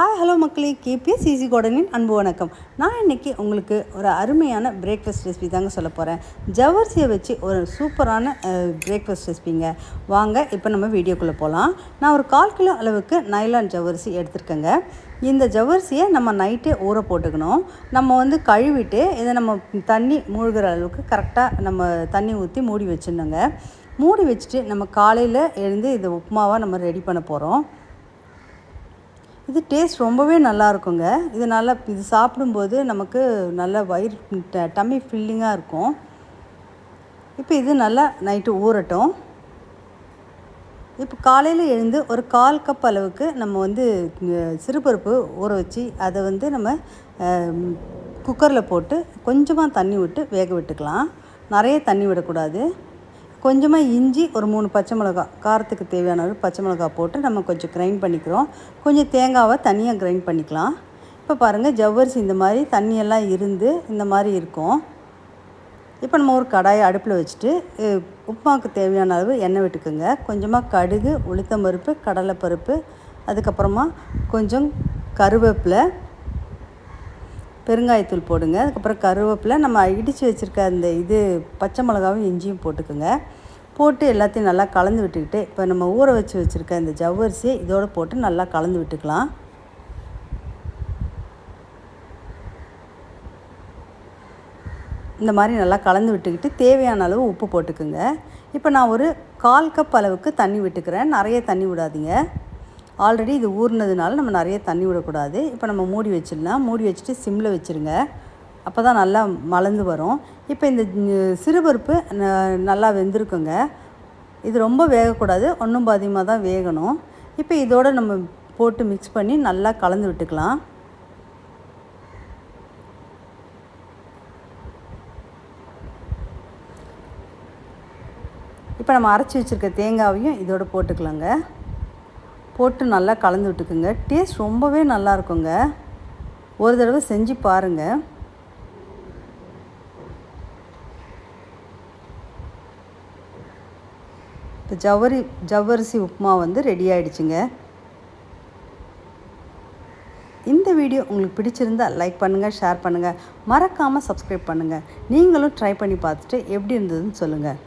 Hi hello மக்களே. KPS CC கோடனின் அன்பு வணக்கம். நான் இன்றைக்கி உங்களுக்கு ஒரு அருமையான பிரேக்ஃபாஸ்ட் ரெசிபி தாங்க சொல்ல போகிறேன் ஜவர்சியை வச்சு ஒரு சூப்பரான பிரேக்ஃபாஸ்ட் ரெசிபிங்க வாங்க இப்போ நம்ம வீடியோக்குள்ளே போகலாம் நான் ஒரு கால் கிலோ அளவுக்கு நைலான் ஜவரிசி எடுத்திருக்கேங்க. இந்த ஜவரிசியை நம்ம நைட்டே ஊற போட்டுக்கணும். நம்ம வந்து கழுவிட்டு இதை நம்ம தண்ணி மூழ்கிற அளவுக்கு கரெக்டாக நம்ம தண்ணி ஊற்றி மூடி வச்சிடணுங்க. மூடி வச்சுட்டு நம்ம காலையில் எழுந்து இதை உப்புமாவாக நம்ம ரெடி பண்ண போகிறோம் இது டேஸ்ட் ரொம்பவே நல்லா இருக்குங்க இது நல்லா இது சாப்பிடும்போது நமக்கு நல்ல வயிறு டம்மி ஃபில்லிங்காக இருக்கும். இப்போ இது நல்லா நைட்டு ஊறட்டும். இப்போ காலையில் எழுந்து ஒரு கால் கப் அளவுக்கு நம்ம வந்து சிறுபருப்பு ஊற வச்சு அதை வந்து நம்ம குக்கரில் போட்டு கொஞ்சமாக தண்ணி விட்டு வேக விட்டுக்கலாம். நிறைய தண்ணி விடக்கூடாது. கொஞ்சமாக இஞ்சி ஒரு மூணு பச்சை மிளகா காரத்துக்கு தேவையான ஒரு பச்சை மிளகா போட்டு நம்ம கொஞ்சம் கிரைண்ட் பண்ணிக்கிறோம். கொஞ்சம் தேங்காவை தனியாக கிரைண்ட் பண்ணிக்கலாம். இப்போ பாருங்கள் ஜவ்வரிசி இந்த மாதிரி தண்ணியெல்லாம் இருந்து இந்த மாதிரி இருக்கும். இப்போ நம்ம ஒரு கடாயை அடுப்பில் வச்சுட்டு உப்புமாவுக்கு தேவையான அளவு எண்ணெய் விட்டுக்குங்க. கொஞ்சமாக கடுகு உளுத்தம்பருப்பு கடலைப்பருப்பு அதுக்கப்புறமா கொஞ்சம் கருவேப்பிலை பெருங்காயத்தூள் போடுங்க. அதுக்கப்புறம் கருவேப்பிலை நம்ம இடித்து வச்சுருக்க அந்த இது பச்சை மிளகாவும் இஞ்சியும் போட்டுக்கோங்க. போட்டு எல்லாத்தையும் நல்லா கலந்து விட்டுக்கிட்டு இப்போ நம்ம ஊற வச்சு வச்சுருக்க இந்த ஜவ்வரிசியை இதோடு போட்டு நல்லா கலந்து விட்டுக்கலாம். இந்த மாதிரி நல்லா கலந்து விட்டுக்கிட்டு தேவையான அளவு உப்பு போட்டுக்குங்க. இப்போ நான் ஒரு கால் கப் அளவுக்கு தண்ணி விட்டுக்கிறேன். நிறைய தண்ணி விடாதீங்க. ஆல்ரெடி இது ஊறினதுனால நம்ம நிறைய தண்ணி விடக்கூடாது. இப்போ நம்ம மூடி வச்சிடலாம். மூடி வச்சுட்டு சிம்மில் வச்சுருங்க. அப்போ தான் நல்லா மலர்ந்து வரும். இப்போ இந்த சிறுபருப்பு நல்லா வெந்திருக்குங்க. இது ரொம்ப வேகக்கூடாது. ஒன்றும் பாதியமாக தான் வேகணும். இப்போ இதோடு நம்ம போட்டு மிக்ஸ் பண்ணி நல்லா கலந்து விட்டுக்கலாம். இப்போ நம்ம அரைச்சி வச்சுருக்க தேங்காவையும் இதோடு போட்டுக்கலாங்க. போட்டு நல்லா கலந்து விட்டுக்குங்க. டேஸ்ட் ரொம்பவே நல்லா இருக்குங்க. ஒரு தடவை செஞ்சு பாருங்கள் இப்போ ஜவ்வரி ஜவ்வரிசி உப்புமா வந்து ரெடி ஆகிடுச்சிங்க இந்த வீடியோ உங்களுக்கு பிடிச்சிருந்தால் லைக் பண்ணுங்கள் ஷேர் பண்ணுங்கள் மறக்காமல் சப்ஸ்கிரைப் பண்ணுங்கள் நீங்களும் ட்ரை பண்ணி பார்த்துட்டு எப்படி இருந்ததுன்னு சொல்லுங்கள்